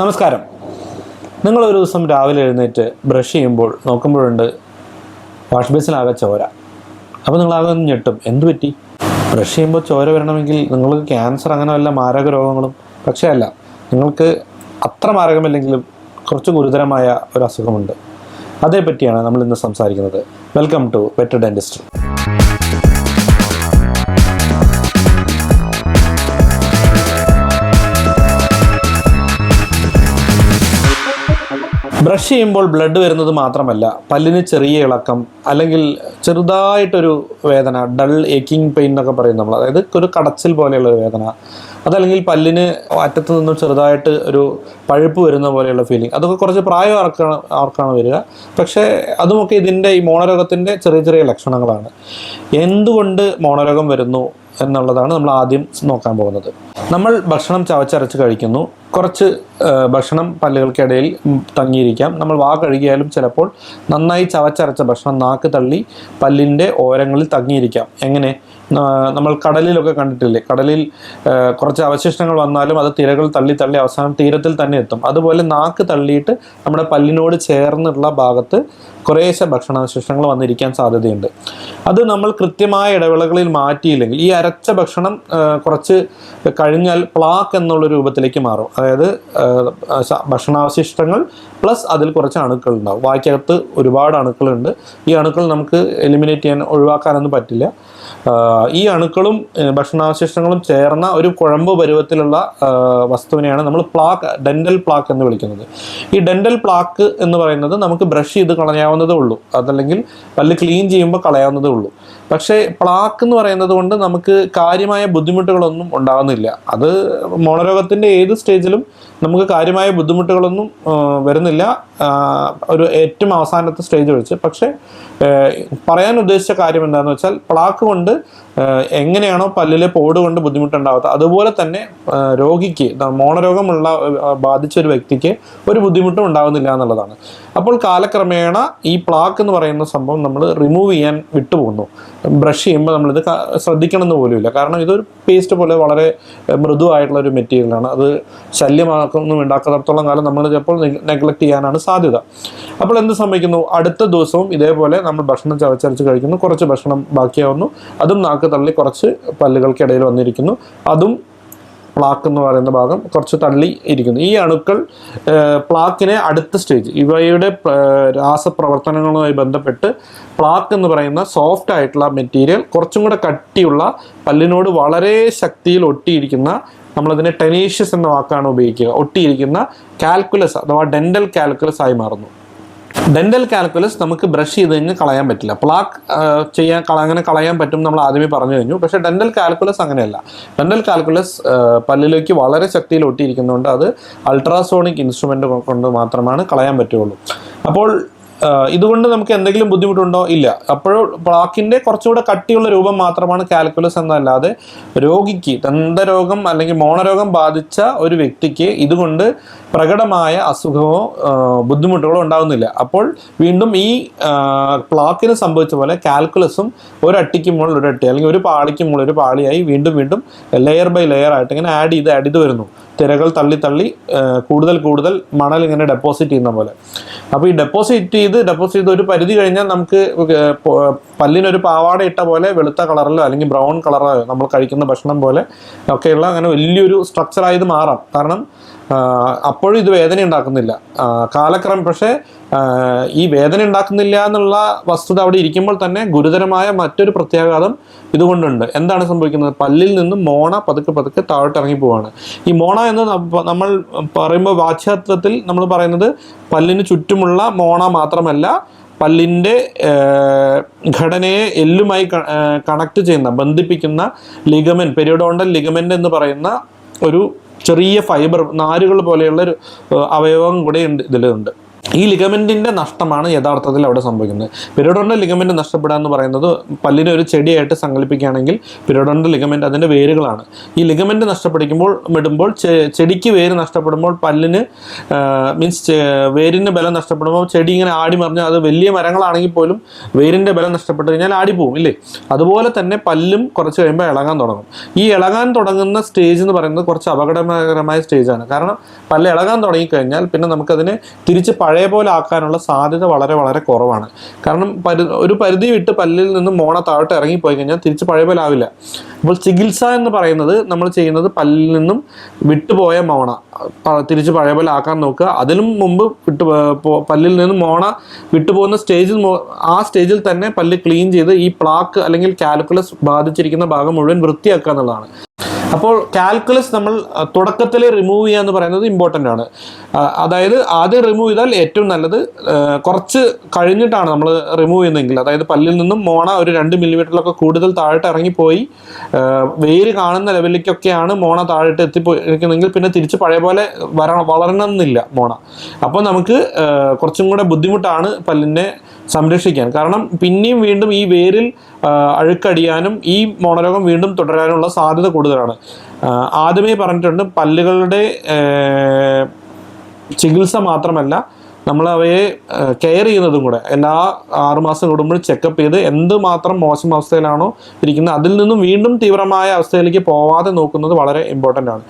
നമസ്കാരം. നിങ്ങൾ ഒരു ദിവസം രാവിലെ എഴുന്നേറ്റ് ബ്രഷ് ചെയ്യുമ്പോൾ നോക്കുമ്പോഴുണ്ട് വാഷ് ബേസിലാകെ ചോര. അപ്പോൾ നിങ്ങളാകെ ഒന്ന് ഞെട്ടും. എന്ത് പറ്റി? ബ്രഷ് ചെയ്യുമ്പോൾ ചോര വരണമെങ്കിൽ നിങ്ങൾക്ക് ക്യാൻസർ അങ്ങനെ വല്ല മാരക രോഗങ്ങളും. പക്ഷേ അല്ല നിങ്ങൾക്ക് അത്ര മാരകമല്ലെങ്കിലും കുറച്ച് ഗുരുതരമായ ഒരു അസുഖമുണ്ട്. അതേപ്പറ്റിയാണ് നമ്മൾ ഇന്ന് സംസാരിക്കുന്നത്. Welcome to better dentist brush ചെയ്യുമ്പോൾ ബ്ലഡ് വരുന്നത് മാത്രമല്ല പല്ലിന് ചെറിയ ഇളക്കം അല്ലെങ്കിൽ ചെറുതായിട്ടൊരു വേദന ഡൾ ഏക്കിംഗ് പെയിൻ എന്നൊക്കെ പറയും നമ്മൾ. അതായത് ഒരു കടച്ചിൽ പോലെയുള്ള വേദന. അതല്ലെങ്കിൽ പല്ലിന് അറ്റത്ത് നിന്ന് ചെറുതായിട്ട് ഒരു പഴുപ്പ് വരുന്ന പോലെയുള്ള ഫീലിംഗ് അതൊക്കെ കുറച്ച് പ്രായം ആർക്കാണ് ആർക്കാണ് വരിക. പക്ഷേ അതുമൊക്കെ ഇതിന്റെ ഈ മോണരോഗത്തിന്റെ ചെറിയ ചെറിയ ലക്ഷണങ്ങളാണ്. എന്തുകൊണ്ട് മോണരോഗം വരുന്നു എന്നുള്ളതാണ് നമ്മൾ ആദ്യം നോക്കാൻ പോകുന്നത്. നമ്മൾ ഭക്ഷണം ചവച്ചരച്ച് കഴിക്കുന്നു. കുറച്ച് ഭക്ഷണം പല്ലുകൾക്കിടയിൽ തങ്ങിയിരിക്കാം. നമ്മൾ വാ കഴുകിയാലും ചിലപ്പോൾ നന്നായി ചവച്ചരച്ച ഭക്ഷണം നാക്ക് തള്ളി പല്ലിന്റെ ഓരങ്ങളിൽ തങ്ങിയിരിക്കാം. എങ്ങനെ? നമ്മൾ കടലിലൊക്കെ കണ്ടിട്ടില്ലേ? കടലിൽ ആ, കുറച്ച് അവശിഷ്ടങ്ങൾ വന്നാലും അത് തിരകൾ തള്ളി തള്ളി അവസാനം തീരത്തിൽ തന്നെ എത്തും. അതുപോലെ നാക്ക് തള്ളിയിട്ട് നമ്മുടെ പല്ലിനോട് ചേർന്നുള്ള ഭാഗത്ത് കുറേശ്ശെ ഭക്ഷണാവശിഷ്ടങ്ങൾ വന്നിരിക്കാൻ സാധ്യതയുണ്ട്. അത് നമ്മൾ കൃത്യമായ ഇടവേളകളിൽ മാറ്റിയില്ലെങ്കിൽ ഈ അരച്ച ഭക്ഷണം കുറച്ച് കഴിഞ്ഞാൽ പ്ലാക്ക് എന്നുള്ള രൂപത്തിലേക്ക് മാറും. അതായത് ഭക്ഷണാവശിഷ്ടങ്ങൾ പ്ലസ് അതിൽ കുറച്ച് അണുക്കൾ ഉണ്ടാവും. വായ്ക്കകത്ത് ഒരുപാട് അണുക്കളുണ്ട്. ഈ അണുക്കൾ നമുക്ക് എലിമിനേറ്റ് ചെയ്യാൻ ഒഴിവാക്കാനൊന്നും പറ്റില്ല. ഈ അണുക്കളും ഭക്ഷണാവശിഷ്ടങ്ങളും ചേർന്ന ഒരു കുഴമ്പ് പരുവത്തിലുള്ള വസ്തുവിനെയാണ് നമ്മൾ പ്ലാക്ക് ഡെന്റൽ പ്ലാക്ക് എന്ന് വിളിക്കുന്നത്. ഈ ഡെന്റൽ പ്ലാക്ക് എന്ന് പറയുന്നത് നമുക്ക് ബ്രഷ് ചെയ്ത് കളയാവുന്നതേ ഉള്ളൂ. അതല്ലെങ്കിൽ പല്ല് ക്ലീൻ ചെയ്യുമ്പോൾ കളയാവുന്നതേ ഉള്ളൂ. പക്ഷേ പ്ലാക്ക് എന്ന് പറയുന്നത് കൊണ്ട് നമുക്ക് കാര്യമായ ബുദ്ധിമുട്ടുകളൊന്നും ഉണ്ടാകുന്നില്ല അത് മോണരോഗത്തിന്റെ ഏത് സ്റ്റേജിലും നമുക്ക് കാര്യമായ ബുദ്ധിമുട്ടുകളൊന്നും വരുന്നില്ല. ഒരു ഏറ്റവും അവസാനത്തെ സ്റ്റേജ് വെച്ച്. പക്ഷേ പറയാൻ ഉദ്ദേശിച്ച കാര്യം എന്താണെന്ന് വെച്ചാൽ പ്ലാക്ക് കൊണ്ട് എങ്ങനെയാണോ പല്ലിലെ പോട് കൊണ്ട് ബുദ്ധിമുട്ടുണ്ടാവാത്ത അതുപോലെ തന്നെ രോഗിക്ക് മോണരോഗമുള്ള ബാധിച്ച ഒരു വ്യക്തിക്ക് ഒരു ബുദ്ധിമുട്ടും ഉണ്ടാകുന്നില്ല എന്നുള്ളതാണ്. അപ്പോൾ കാലക്രമേണ ഈ പ്ലാക്ക് എന്ന് പറയുന്ന സംഭവം നമ്മൾ റിമൂവ് ചെയ്യാൻ വിട്ടുപോകുന്നു. ബ്രഷ് ചെയ്യുമ്പോൾ നമ്മളിത് ശ്രദ്ധിക്കണം ശ്രദ്ധിക്കണമെന്ന് പോലുമില്ല. കാരണം ഇതൊരു പേസ്റ്റ് പോലെ വളരെ മൃദുവായിട്ടുള്ള ഒരു മെറ്റീരിയലാണ് അത് ശല്യമാക്കൊന്നും ഉണ്ടാക്കാത്തടത്തോളം കാലം നമ്മൾ ചിലപ്പോൾ നെഗ്ലക്ട് ചെയ്യാനാണ് സാധ്യത. അപ്പോൾ എന്ത് സംഭവിക്കുന്നു? അടുത്ത ദിവസവും ഇതേപോലെ നമ്മൾ ഭക്ഷണം ചവച്ചരച്ച് കഴിക്കുന്നു. കുറച്ച് ഭക്ഷണം ബാക്കിയാവുന്നു. അതും നാക്ക് തള്ളി കുറച്ച് പല്ലുകൾക്കിടയിൽ വന്നിരിക്കുന്നു. അതും പ്ലാക്ക് എന്ന് പറയുന്ന ഭാഗം കുറച്ച് തള്ളി ഇരിക്കുന്നു. ഈ അണുക്കൾ പ്ലാക്കിനെ അടുത്ത സ്റ്റേജ് ഇവയുടെ രാസപ്രവർത്തനങ്ങളുമായി ബന്ധപ്പെട്ട് പ്ലാക്ക് എന്ന് പറയുന്ന സോഫ്റ്റ് ആയിട്ടുള്ള മെറ്റീരിയൽ കുറച്ചും കൂടെ കട്ടിയുള്ള പല്ലിനോട് വളരെ ശക്തിയിൽ ഒട്ടിയിരിക്കുന്ന നമ്മളതിനെ ടെനീഷ്യസ് എന്ന വാക്കാണ് ഉപയോഗിക്കുക. ഒട്ടിയിരിക്കുന്ന കാൽക്കുലസ് അഥവാ ഡെന്റൽ കാൽക്കുലസ് ആയി മാറുന്നു. ഡെന്റൽ കാൽക്കുലസ് നമുക്ക് ബ്രഷ് ചെയ്ത് കഴിഞ്ഞാൽ കളയാൻ പറ്റില്ല. പ്ലാക്ക് ചെയ്യാൻ അങ്ങനെ കളയാൻ പറ്റും നമ്മൾ ആദ്യമേ പറഞ്ഞു കഴിഞ്ഞു. പക്ഷേ ഡെന്റൽ കാൽക്കുലസ് അങ്ങനെയല്ല. ഡെന്റൽ കാൽക്കുലസ് പല്ലിലേക്ക് വളരെ ശക്തിയിൽ ഒട്ടിയിരിക്കുന്നതുകൊണ്ട് അത് അൾട്രാസോണിക് ഇൻസ്ട്രുമെന്റ് കൊണ്ട് മാത്രമാണ് കളയാൻ പറ്റുള്ളൂ അപ്പോൾ ഇതുകൊണ്ട് നമുക്ക് എന്തെങ്കിലും ബുദ്ധിമുട്ടുണ്ടോ? ഇല്ല. അപ്പോഴും പ്ലാക്കിന്റെ കുറച്ചുകൂടെ കട്ടിയുള്ള രൂപം മാത്രമാണ് കാൽക്കുലസ് എന്നല്ലാതെ രോഗിക്ക് ദന്തരോഗം അല്ലെങ്കിൽ മോണരോഗം ബാധിച്ച ഒരു വ്യക്തിക്ക് ഇതുകൊണ്ട് പ്രകടമായ അസുഖമോ ബുദ്ധിമുട്ടുകളോ ഉണ്ടാകുന്നില്ല അപ്പോൾ വീണ്ടും ഈ പ്ലാക്കിന് സംഭവിച്ച പോലെ കാൽക്കുലസും ഒരട്ടിക്ക് മുകളിൽ ഒരട്ടി അല്ലെങ്കിൽ ഒരു പാളിക്ക് മുകളിൽ ഒരു പാളിയായി വീണ്ടും വീണ്ടും ലെയർ ബൈ ലെയർ ആയിട്ട് ഇങ്ങനെ ആഡ് ചെയ്ത് ആഡ് ചെയ്ത് വരുന്നു. തിരകൾ തള്ളി തള്ളി കൂടുതൽ കൂടുതൽ മണൽ ഇങ്ങനെ ഡെപ്പോസിറ്റ് ചെയ്യുന്ന പോലെ. അപ്പോൾ ഈ ഡെപ്പോസിറ്റ് ചെയ്ത് ഡെപ്പോസിറ്റ് ചെയ്ത് ഒരു പരിധി കഴിഞ്ഞാൽ നമുക്ക് പല്ലിനൊരു പാവാട ഇട്ട പോലെ വെളുത്ത കളറിലോ അല്ലെങ്കിൽ ബ്രൗൺ കളറോ നമ്മൾ കഴിക്കുന്ന ഭക്ഷണം പോലെ ഒക്കെയുള്ള അങ്ങനെ വലിയൊരു സ്ട്രക്ചറായത് മാറാം. കാരണം അപ്പോഴും ഇത് വേദന ഉണ്ടാക്കുന്നില്ല. കാലക്രമം പക്ഷേ ഈ വേദന ഉണ്ടാക്കുന്നില്ല എന്നുള്ള വസ്തുത അവിടെ ഇരിക്കുമ്പോൾ തന്നെ ഗുരുതരമായ മറ്റൊരു പ്രത്യാഘാതം ഇതുകൊണ്ടുണ്ട്. എന്താണ് സംഭവിക്കുന്നത്? പല്ലിൽ നിന്നും മോണ പതുക്കെ പതുക്കെ താഴോട്ട് ഇറങ്ങി പോവാണ്. ഈ മോണ എന്ന് നമ്മൾ പറയുമ്പോൾ വാച്യാർത്ഥത്തിൽ നമ്മൾ പറയുന്നത് പല്ലിന് ചുറ്റുമുള്ള മോണ മാത്രമല്ല പല്ലിന്റെ ഘടനയെ എല്ലുമായി കണക്ട് ചെയ്യുന്ന ബന്ധിപ്പിക്കുന്ന ലിഗമെന്റ് പെരിയോഡോണ്ടൽ ലിഗമെന്റ് എന്ന് പറയുന്ന ഒരു ചെറിയ ഫൈബർ നാരുകൾ പോലെയുള്ള ഒരു അവയവം കൂടെ ഉണ്ട് ഇതിലുണ്ട്. ഈ ലിഗമെന്റിന്റെ നഷ്ടമാണ് യഥാർത്ഥത്തിൽ അവിടെ സംഭവിക്കുന്നത്. പിരോഡോണിന്റെ ലിഗമെന്റ് നഷ്ടപ്പെടുക എന്ന് പറയുന്നത് പല്ലിനെ ഒരു ചെടിയായിട്ട് സങ്കല്പിക്കുകയാണെങ്കിൽ പിരോഡോണിന്റെ ലിഗമെന്റ് അതിന്റെ വേരുകളാണ്. ഈ ലിഗമെന്റ് നഷ്ടപ്പെടുമ്പോൾ വിടുമ്പോൾ ചെടിക്ക് വേര് നഷ്ടപ്പെടുമ്പോൾ പല്ലിന് മീൻസ് വേരിന്റെ ബലം നഷ്ടപ്പെടുമ്പോൾ ചെടി ഇങ്ങനെ ആടി മറിഞ്ഞ് അത് വലിയ മരങ്ങളാണെങ്കിൽ പോലും വേരിന്റെ ബലം നഷ്ടപ്പെട്ട് കഴിഞ്ഞാൽ ആടിപ്പോവും ഇല്ലേ? അതുപോലെ തന്നെ പല്ലും കുറച്ച് കഴിയുമ്പോൾ ഇളകാൻ തുടങ്ങും. ഈ ഇളകാൻ തുടങ്ങുന്ന സ്റ്റേജ് എന്ന് പറയുന്നത് കുറച്ച് അപകടകരമായ സ്റ്റേജാണ് കാരണം പല്ല് ഇളകാൻ തുടങ്ങിക്കഴിഞ്ഞാൽ പിന്നെ നമുക്കതിനെ തിരിച്ച് പഴയ പോലെ ആക്കാനുള്ള സാധ്യത വളരെ വളരെ കുറവാണ്. കാരണം പരി ഒരു പരിധി വിട്ട് പല്ലിൽ നിന്ന് മോണ താഴോട്ട് ഇറങ്ങിപ്പോയി കഴിഞ്ഞാൽ തിരിച്ച് പഴയ പോലെ ആവില്ല. അപ്പോൾ ചികിത്സ എന്ന് പറയുന്നത് നമ്മൾ ചെയ്യുന്നത് പല്ലിൽ നിന്നും വിട്ടുപോയ മോണ തിരിച്ച് പഴയ പോലെ ആക്കാൻ നോക്കുക. അതിലും മുമ്പ് വിട്ടു പല്ലിൽ നിന്ന് മോണ വിട്ടുപോകുന്ന സ്റ്റേജിൽ ആ സ്റ്റേജിൽ തന്നെ പല്ല് ക്ലീൻ ചെയ്ത് ഈ പ്ലാക്ക് അല്ലെങ്കിൽ കാൽക്കുലസ് ബാധിച്ചിരിക്കുന്ന ഭാഗം മുഴുവൻ വൃത്തിയാക്കുക എന്നുള്ളതാണ്. അപ്പോൾ കാൽക്കുലസ് നമ്മൾ തുടക്കത്തിൽ റിമൂവ് ചെയ്യുക എന്ന് പറയുന്നത് ഇമ്പോർട്ടന്റ് ആണ്. അതായത് ആദ്യം റിമൂവ് ചെയ്താൽ ഏറ്റവും നല്ലത് കുറച്ച് കഴിഞ്ഞിട്ടാണ് നമ്മൾ റിമൂവ് ചെയ്യുന്നതെങ്കിൽ. അതായത് പല്ലിൽ നിന്നും മോണ ഒരു രണ്ട് മില്ലിമീറ്ററിലൊക്കെ കൂടുതൽ താഴോട്ട് ഇറങ്ങിപ്പോയി വേര് കാണുന്ന ലെവലിലേക്കൊക്കെയാണ് മോണ താഴോട്ട് എത്തിപ്പോയിരിക്കുന്നതെങ്കിൽ പിന്നെ തിരിച്ച് പഴയ പോലെ വരണം വളരണമെന്നില്ല മോണ. അപ്പോൾ നമുക്ക് കുറച്ചും കൂടെ ബുദ്ധിമുട്ടാണ് പല്ലിനെ സംരക്ഷിക്കാൻ. കാരണം പിന്നെയും വീണ്ടും ഈ വേരിൽ അഴുക്കടിയാനും ഈ മോണരോഗം വീണ്ടും തുടരാനുള്ള സാധ്യത കൂടുതലാണ്. ആദ്യമേ പറഞ്ഞിട്ടുണ്ട് പല്ലുകളുടെ ചികിത്സ മാത്രമല്ല നമ്മൾ അവയെ കെയർ ചെയ്യുന്നതും കൂടെ. എല്ലാ ആറുമാസം കൂടുമ്പോൾ ചെക്കപ്പ് ചെയ്ത് എന്തുമാത്രം മോശം അവസ്ഥയിലാണോ ഇരിക്കുന്നത് അതിൽ നിന്നും വീണ്ടും തീവ്രമായ അവസ്ഥയിലേക്ക് പോവാതെ നോക്കുന്നത് വളരെ ഇമ്പോർട്ടന്റ് ആണ്.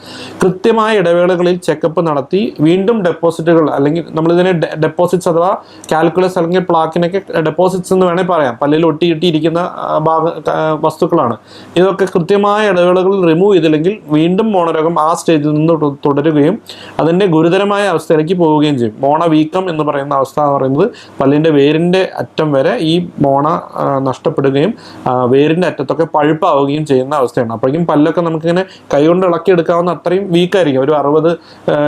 കൃത്യമായ ഇടവേളകളിൽ ചെക്കപ്പ് നടത്തി വീണ്ടും ഡെപ്പോസിറ്റുകൾ അല്ലെങ്കിൽ നമ്മളിതിനെ ഡെപ്പോസിറ്റ്സ് അഥവാ കാൽക്കുലസ് അല്ലെങ്കിൽ പ്ലാക്കിനൊക്കെ ഡെപ്പോസിറ്റ്സ് എന്ന് വേണേൽ പറയാം. പല്ലിൽ ഒട്ടിയിട്ടിരിക്കുന്ന ഭാഗ വസ്തുക്കളാണ്. ഇതൊക്കെ കൃത്യമായ ഇടവേളകളിൽ റിമൂവ് ചെയ്തില്ലെങ്കിൽ വീണ്ടും മോണരോഗം ആ സ്റ്റേജിൽ നിന്ന് തുടരുകയും അതിന്റെ ഗുരുതരമായ അവസ്ഥയിലേക്ക് പോവുകയും ചെയ്യും. മോണ വീക്കം എന്ന് പറയുന്ന അവസ്ഥ എന്ന് പറയുന്നത് പല്ലിന്റെ വേരിന്റെ അറ്റം വരെ ഈ മോണ നഷ്ടപ്പെടുകയും വേരിന്റെ അറ്റത്തൊക്കെ പഴുപ്പാവുകയും ചെയ്യുന്ന അവസ്ഥയാണ്. അപ്പോഴേക്കും പല്ലൊക്കെ നമുക്കിങ്ങനെ കൈകൊണ്ട് ഇളക്കിയെടുക്കാവുന്ന അത്രയും വീക്കായിരിക്കും ഒരു അറുപത്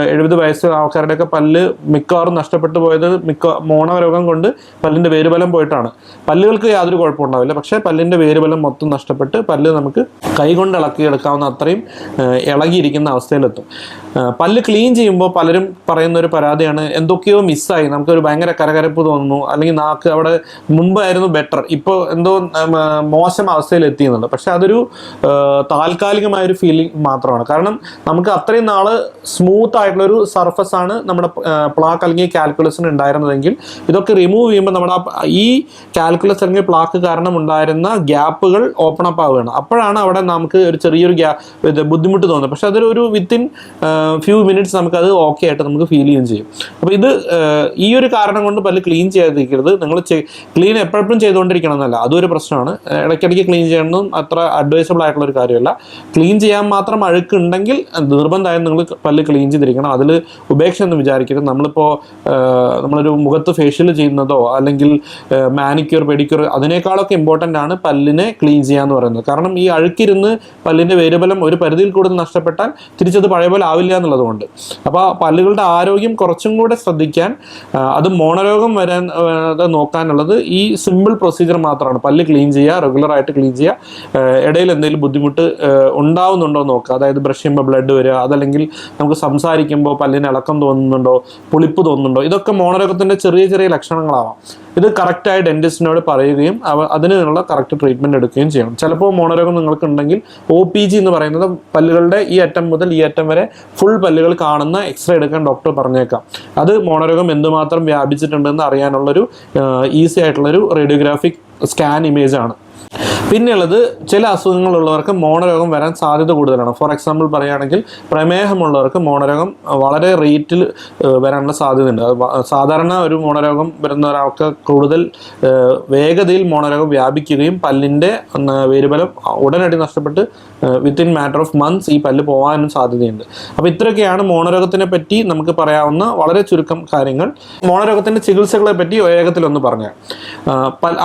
എഴുപത് വയസ്സ് ആൾക്കാരുടെയൊക്കെ പല്ല് മിക്കവാറും നഷ്ടപ്പെട്ടു പോയത് മിക്ക മോണ രോഗം കൊണ്ട് പല്ലിന്റെ വേരുബലം പോയിട്ടാണ്. പല്ലുകൾക്ക് യാതൊരു കുഴപ്പമുണ്ടാവില്ല. പക്ഷേ പല്ലിന്റെ വേരുബലം മൊത്തം നഷ്ടപ്പെട്ട് പല്ല് നമുക്ക് കൈകൊണ്ട് ഇളക്കിയെടുക്കാവുന്ന അത്രയും ഇളകിയിരിക്കുന്ന അവസ്ഥയിലെത്തും. പല്ല് ക്ലീൻ ചെയ്യുമ്പോൾ പലരും പറയുന്ന ഒരു പരാതിയാണ് എന്തൊക്കെയോ മിസ്സായി. നമുക്കൊരു ഭയങ്കര കരകരപ്പ് തോന്നുന്നു. അല്ലെങ്കിൽ നാക്ക് അവിടെ മുമ്പായിരുന്നു ബെറ്റർ ഇപ്പോൾ എന്തോ മോശം അവസ്ഥയിൽ എത്തിയെന്നുണ്ട് പക്ഷെ അതൊരു താൽക്കാലികമായ ഒരു ഫീലിംഗ് മാത്രമാണ്. കാരണം നമുക്ക് അത്രയും നാൾ സ്മൂത്ത് ആയിട്ടുള്ള ഒരു സർഫസ് ആണ് നമ്മുടെ പ്ലാക്ക് അല്ലെങ്കിൽ കാൽക്കുലസിന് ഉണ്ടായിരുന്നതെങ്കിൽ ഇതൊക്കെ റിമൂവ് ചെയ്യുമ്പോൾ നമ്മുടെ ഈ കാൽക്കുലസ് അല്ലെങ്കിൽ പ്ലാക്ക് കാരണം ഉണ്ടായിരുന്ന ഗ്യാപ്പുകൾ ഓപ്പൺ അപ്പ് ആവുകയാണ്. അപ്പോഴാണ് അവിടെ നമുക്ക് ഒരു ചെറിയൊരു ഗ്യാ ബുദ്ധിമുട്ട് തോന്നുന്നത്. പക്ഷെ അതൊരു വിത്തിൻ ഫ്യൂ മിനിറ്റ്സ് നമുക്കത് ഓക്കെ ആയിട്ട് നമുക്ക് ഫീൽ ചെയ്യുകയും ചെയ്യും. അപ്പോൾ ഇത് ഈ ഒരു കാരണം കൊണ്ട് പല്ല് ക്ലീൻ ചെയ്യാതിരിക്കരുത്. നിങ്ങൾ ക്ലീൻ എപ്പോഴും ചെയ്തുകൊണ്ടിരിക്കണം എന്നല്ല. അതൊരു പ്രശ്നമാണ്. ഇടയ്ക്കിടയ്ക്ക് ക്ലീൻ ചെയ്യണമെന്നും അത്ര അഡ്വൈസബിൾ ആയിട്ടുള്ള ഒരു കാര്യമല്ല. ക്ലീൻ ചെയ്യാൻ മാത്രം അഴുക്കുണ്ടെങ്കിൽ നിർബന്ധമായും നിങ്ങൾ പല്ല് ക്ലീൻ ചെയ്തിരിക്കണം. അതിൽ ഉപേക്ഷ എന്ന് വിചാരിക്കരുത് നമ്മളിപ്പോൾ നമ്മളൊരു മുഖത്ത് ഫേഷ്യൽ ചെയ്യുന്നതോ അല്ലെങ്കിൽ മാനിക്യൂർ പെഡിക്യൂർ അതിനേക്കാളൊക്കെ ഇമ്പോർട്ടന്റ് ആണ് പല്ലിനെ ക്ലീൻ ചെയ്യുക എന്ന് പറയുന്നത്. കാരണം ഈ അഴുക്കിരുന്ന് പല്ലിന്റെ വേരുബലം ഒരു പരിധിയിൽ കൂടുതൽ നഷ്ടപ്പെട്ടാൽ തിരിച്ചത് പഴയ പോലെ ആവില്ല എന്നുള്ളതുകൊണ്ട്. അപ്പോൾ പല്ലുകളുടെ ആരോഗ്യം കുറച്ചും കൂടെ ശ്രദ്ധിക്കാൻ അത് മോണരോഗം വരാൻ നോക്കാനുള്ളത് ഈ സിമ്പിൾ പ്രൊസീജിയർ മാത്രമാണ്. പല്ല് ക്ലീൻ ചെയ്യുക റെഗുലറായിട്ട് ക്ലീൻ ചെയ്യുക. ഇടയിൽ എന്തെങ്കിലും ബുദ്ധിമുട്ട് ഉണ്ടാവുന്നുണ്ടോ നോക്കുക. അതായത് ബ്രഷ് ചെയ്യുമ്പോൾ ബ്ലഡ് വരിക അതല്ലെങ്കിൽ നമുക്ക് സംസാരിക്കുമ്പോൾ പല്ലിന് ഇളക്കം തോന്നുന്നുണ്ടോ പുളിപ്പ് തോന്നുന്നുണ്ടോ ഇതൊക്കെ മോണരോഗത്തിന്റെ ചെറിയ ചെറിയ ലക്ഷണങ്ങളാവാം. ഇത് കറക്റ്റായി ഡെന്റിസ്റ്റിനോട് പറയുകയും അതിനുള്ള കറക്റ്റ് ട്രീറ്റ്മെന്റ് എടുക്കുകയും ചെയ്യണം. ചിലപ്പോൾ മോണരോഗം നിങ്ങൾക്ക് ഉണ്ടെങ്കിൽ ഒ പി ജി എന്ന് പറയുന്നത് പല്ലുകളുടെ ഈ അറ്റം മുതൽ ഈ അറ്റം വരെ ഫുൾ പല്ലുകൾ കാണുന്ന എക്സ്റേ എടുക്കാൻ ഡോക്ടർ പറഞ്ഞേക്കാം. അത് മോണരോഗം എന്തുമാത്രം വ്യാപിച്ചിട്ടുണ്ടെന്ന് അറിയാനുള്ളൊരു ഈസി ആയിട്ടുള്ളൊരു റേഡിയോഗ്രാഫിക് സ്കാൻ ഇമേജ് ആണ്. പിന്നെയുള്ളത് ചില അസുഖങ്ങളുള്ളവർക്ക് മോണരോഗം വരാൻ സാധ്യത കൂടുതലാണ്. ഫോർ എക്സാമ്പിൾ പറയുകയാണെങ്കിൽ പ്രമേഹമുള്ളവർക്ക് മോണരോഗം വളരെ റേറ്റിൽ വരാനുള്ള സാധ്യതയുണ്ട്. സാധാരണ ഒരു മോണരോഗം വരുന്ന ഒരാൾക്ക് കൂടുതൽ വേഗതയിൽ മോണരോഗം വ്യാപിക്കുകയും പല്ലിന്റെ വേരുബലം ഉടനടി നഷ്ടപ്പെട്ട് വിത്തിൻ മാറ്റർ ഓഫ് മന്ത്സ് ഈ പല്ല് പോകാനും സാധ്യതയുണ്ട്. അപ്പോൾ ഇത്രയൊക്കെയാണ് മോണരോഗത്തിനെ പറ്റി നമുക്ക് പറയാവുന്ന വളരെ ചുരുക്കം കാര്യങ്ങൾ. മോണരോഗത്തിന്റെ ചികിത്സകളെ പറ്റി വേഗത്തിലൊന്ന് പറഞ്ഞാൽ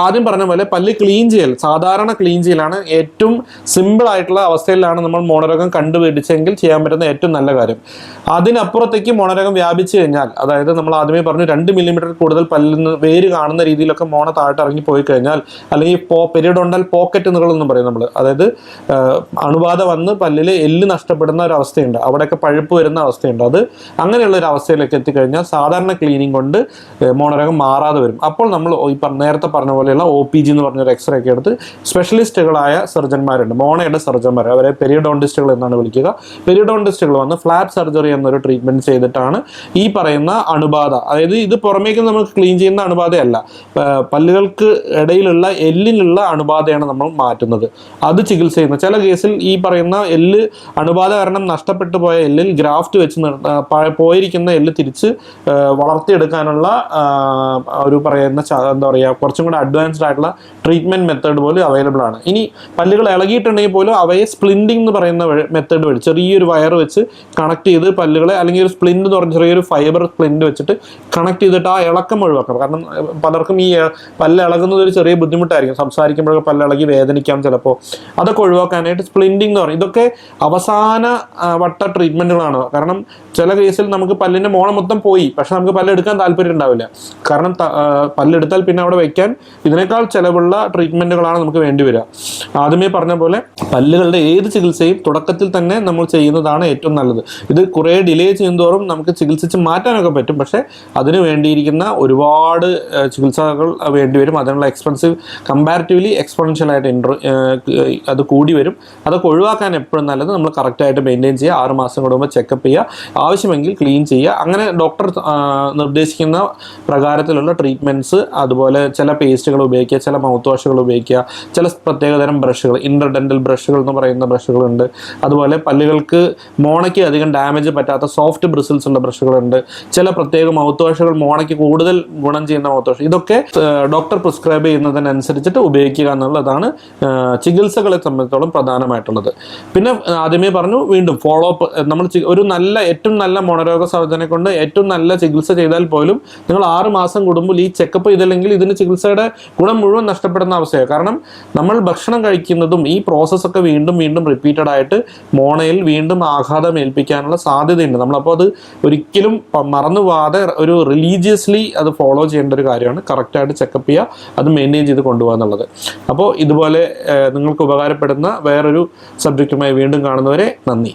ആദ്യം പറഞ്ഞ പോലെ പല്ല് ക്ലീൻ ചെയ്യൽ സാധാരണ ക്ലീൻ ചെയ്യലാണ് ഏറ്റവും സിമ്പിൾ ആയിട്ടുള്ള അവസ്ഥയിലാണ് നമ്മൾ മോണരോഗം കണ്ടുപിടിച്ചെങ്കിൽ ചെയ്യാൻ പറ്റുന്ന ഏറ്റവും നല്ല കാര്യം. അതിനപ്പുറത്തേക്ക് മോണരോഗം വ്യാപിച്ചു കഴിഞ്ഞാൽ അതായത് നമ്മൾ ആദ്യമേ പറഞ്ഞു രണ്ട് മില്ലിമീറ്റർ കൂടുതൽ പല്ലിൽ നിന്ന് വേര് കാണുന്ന രീതിയിലൊക്കെ മോണ താഴ്ത്ത് ഇറങ്ങി പോയി കഴിഞ്ഞാൽ അല്ലെങ്കിൽ പോ പെരിഡോണ്ടൽ പോക്കറ്റ് എന്നുകളെന്നും പറയും നമ്മൾ അതായത് അണുബാധ വന്ന് പല്ലിൽ എല്ല് നഷ്ടപ്പെടുന്ന ഒരു അവസ്ഥയുണ്ട് അവിടെയൊക്കെ പഴുപ്പ് വരുന്ന അവസ്ഥയുണ്ട്. അത് അങ്ങനെയുള്ള ഒരു അവസ്ഥയിലേക്ക് എത്തിക്കഴിഞ്ഞാൽ സാധാരണ ക്ലീനിങ് കൊണ്ട് മോണരോഗം മാറാതെ വരും. അപ്പോൾ നമ്മൾ ഈ നേരത്തെ പറഞ്ഞ പോലെയുള്ള ഒ പി ജി എന്ന് പറഞ്ഞൊരു എക്സ്റേ ഒക്കെ എടുത്ത് സ്പെഷ്യലിസ്റ്റുകളായ സർജന്മാരുണ്ട് മോണയുടെ സർജന്മാർ അവരെ പെരിയഡോണ്ടിസ്റ്റുകൾ എന്നാണ് വിളിക്കുക. പെരിയഡോണ്ടിസ്റ്റുകൾ വന്ന് ഫ്ലാപ്പ് സർജറി എന്നൊരു ട്രീറ്റ്മെന്റ് ചെയ്തിട്ടാണ് ഈ പറയുന്ന അണുബാധ. അതായത് ഇത് പുറമേക്ക് നമ്മൾ ക്ലീൻ ചെയ്യുന്ന അണുബാധയല്ല. പല്ലുകൾക്ക് ഇടയിലുള്ള എല്ലിലുള്ള അണുബാധയാണ് നമ്മൾ മാറ്റുന്നത്. അത് ചികിത്സ ചെയ്യുന്നത് ചില കേസിൽ ഈ പറയുന്ന എല്ല് അണുബാധ കാരണം നഷ്ടപ്പെട്ടു പോയ എല്ലിൽ ഗ്രാഫ്റ്റ് വെച്ച് പോയിരിക്കുന്ന എല്ല് തിരിച്ച് വളർത്തിയെടുക്കാനുള്ള ഒരു പറയുന്ന എന്താ പറയുക കുറച്ചും കൂടെ അഡ്വാൻസ്ഡ് ആയിട്ടുള്ള ട്രീറ്റ്മെന്റ് മെത്തേഡ് പോലും അവൈലബിൾ ആണ്. ഇനി പല്ലുകൾ ഇളകിയിട്ടുണ്ടെങ്കിൽ പോലും അവയെ സ്പ്ലിൻഡിങ് എന്ന് പറയുന്ന മെത്തേഡ് വഴി ചെറിയൊരു വയർ വെച്ച് കണക്ട് ചെയ്ത് പല്ലുകളെ അല്ലെങ്കിൽ ഒരു സ്പ്ലിന്റ് എന്ന് പറഞ്ഞ ചെറിയൊരു ഫൈബർ സ്പ്ലിന്റ് വെച്ചിട്ട് കണക്ട് ചെയ്തിട്ട് ആ ഇളക്കം ഒഴിവാക്കണം. കാരണം പലർക്കും ഈ പല്ല് ഇളകുന്നത് ഒരു ചെറിയ ബുദ്ധിമുട്ടായിരിക്കും. സംസാരിക്കുമ്പോഴൊക്കെ ഇളകി വേദനിക്കാം ചിലപ്പോൾ അതൊക്കെ ഒഴിവാക്കാനായിട്ട് സ്പ്ലിന്റിംഗ് എന്ന് പറയും. ഇതൊക്കെ അവസാന വട്ട ട്രീറ്റ്മെന്റുകളാണ് കാരണം ചില കേസിൽ നമുക്ക് പല്ലിന്റെ മോളം മൊത്തം പോയി. പക്ഷെ നമുക്ക് പല്ലെടുക്കാൻ താല്പര്യം ഉണ്ടാവില്ല. കാരണം പല്ലെടുത്താൽ പിന്നെ അവിടെ വയ്ക്കാൻ ഇതിനേക്കാൾ ചിലവുള്ള ട്രീറ്റ്മെന്റുകളാണ് നമുക്ക് വേണ്ടി വരിക. ആദ്യമേ പറഞ്ഞ പോലെ പല്ലുകളുടെ ഏത് ചികിത്സയും തുടക്കത്തിൽ തന്നെ നമ്മൾ ചെയ്യുന്നതാണ് ഏറ്റവും നല്ലത്. ഇത് കുറേ ഡിലേ ചെയ്യുന്നതോറും നമുക്ക് ചികിത്സിച്ച് മാറ്റാനൊക്കെ പറ്റും. പക്ഷേ അതിന് വേണ്ടിയിരിക്കുന്ന ഒരുപാട് ചികിത്സകൾ വേണ്ടി വരും. അതിനുള്ള എക്സ്പെൻസീവ് കമ്പാരിറ്റീവ്ലി എക്സ്പെൻഷ്യലായിട്ട് ഇൻട്രോ അത് കൂടി വരും. അതൊക്കെ ഒഴിവാക്കാൻ എപ്പോഴും നല്ലത് നമ്മൾ കറക്റ്റായിട്ട് മെയിന്റെയിൻ ചെയ്യുക. ആറ് മാസം കൂടുമ്പോൾ ചെക്കപ്പ് ചെയ്യുക. ആവശ്യമെങ്കിൽ ക്ലീൻ ചെയ്യുക. അങ്ങനെ ഡോക്ടർ നിർദ്ദേശിക്കുന്ന പ്രകാരത്തിലുള്ള ട്രീറ്റ്മെന്റ്സ് അതുപോലെ ചില പേസ്റ്റുകൾ ഉപയോഗിക്കുക ചില മൗത്ത് വാഷുകൾ ഉപയോഗിക്കുക ചില പ്രത്യേകതരം ബ്രഷുകൾ ഇന്റർഡെന്റൽ ബ്രഷുകൾ എന്ന് പറയുന്ന ബ്രഷുകളുണ്ട് അതുപോലെ പല്ലുകൾക്ക് മോണയ്ക്ക് അധികം ഡാമേജ് പറ്റാത്ത സോഫ്റ്റ് ബ്രിസിൽസ് ഉള്ള ബ്രഷുകളുണ്ട് ചില പ്രത്യേക മൗത്ത് വാഷുകൾ മോണയ്ക്ക് കൂടുതൽ ഗുണം ചെയ്യുന്ന മൗത്ത് വാഷ് ഇതൊക്കെ ഡോക്ടർ പ്രിസ്ക്രൈബ് ചെയ്യുന്നതിനനുസരിച്ചിട്ട് ഉപയോഗിക്കുക എന്നുള്ളതാണ് ചികിത്സകളെ സംബന്ധിച്ചോളം പ്രധാനമായിട്ടുള്ളത്. പിന്നെ ആദ്യമേ പറഞ്ഞു വീണ്ടും ഫോളോ അപ്പ് നമ്മൾ ഒരു നല്ല ഏറ്റവും നല്ല മോണരോഗ സർജനെ കൊണ്ട് ഏറ്റവും നല്ല ചികിത്സ ചെയ്താൽ പോലും നിങ്ങൾ ആറ് മാസം കൂടുമ്പോൾ ഈ ചെക്കപ്പ് ചെയ്തില്ലെങ്കിൽ ഇതിന് ചികിത്സയുടെ ഗുണം മുഴുവൻ നഷ്ടപ്പെടുന്ന അവസ്ഥയാണ്. കാരണം നമ്മൾ ഭക്ഷണം കഴിക്കുന്നതും ഈ പ്രോസസ്സൊക്കെ വീണ്ടും വീണ്ടും റിപ്പീറ്റഡ് ആയിട്ട് മോണയിൽ വീണ്ടും ആഘാതം ഏൽപ്പിക്കാനുള്ള സാധ്യതയുണ്ട്. നമ്മളപ്പോൾ അത് ഒരിക്കലും മറന്നു പോകാതെ ഒരു റിലീജിയസ്ലി അത് ഫോളോ ചെയ്യേണ്ട ഒരു കാര്യമാണ്. കറക്റ്റായിട്ട് ചെക്കപ്പ് ചെയ്യുക അത് മെയിന്റെയിൻ ചെയ്ത് കൊണ്ടുപോകുക എന്നുള്ളത്. അപ്പോൾ ഇതുപോലെ നിങ്ങൾക്ക് ഉപകാരപ്പെടുന്ന വേറൊരു സബ്ജക്റ്റുമായി വീണ്ടും കാണുന്നവരെ നന്ദി.